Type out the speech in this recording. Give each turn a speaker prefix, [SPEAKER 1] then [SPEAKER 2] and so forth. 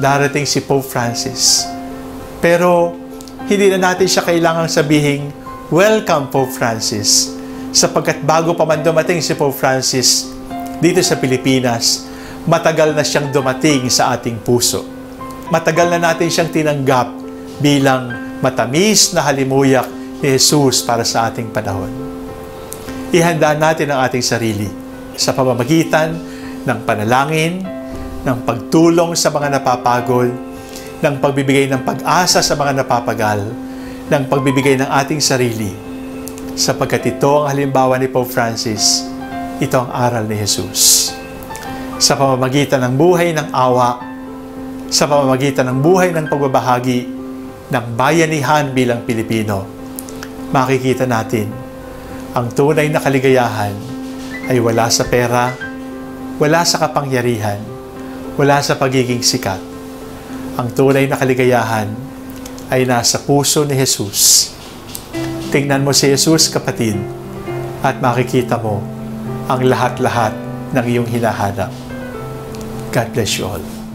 [SPEAKER 1] darating si Pope Francis. Pero hindi na natin siya kailangang sabihing, Welcome Pope Francis, sapagkat bago pa man dumating si Pope Francis dito sa Pilipinas, matagal na siyang dumating sa ating puso. Matagal na natin siyang tinanggap bilang matamis na halimuyak ni Jesus para sa ating panahon. Ihanda natin ang ating sarili sa pamamagitan ng panalangin, ng pagtulong sa mga napapagod, ng pagbibigay ng pag-asa sa mga napapagal, ng pagbibigay ng ating sarili. Sapagkat ito ang halimbawa ni Pope Francis, ito ang aral ni Jesus. Sa pamamagitan ng buhay ng awa, sa pamamagitan ng buhay ng pagbabahagi ng bayanihan bilang Pilipino, makikita natin ang tunay na kaligayahan ay wala sa pera, wala sa kapangyarihan, wala sa pagiging sikat. Ang tunay na kaligayahan ay nasa puso ni Jesus. Tingnan mo si Jesus, kapatid, at makikita mo ang lahat-lahat ng iyong hinahanap. God bless you all.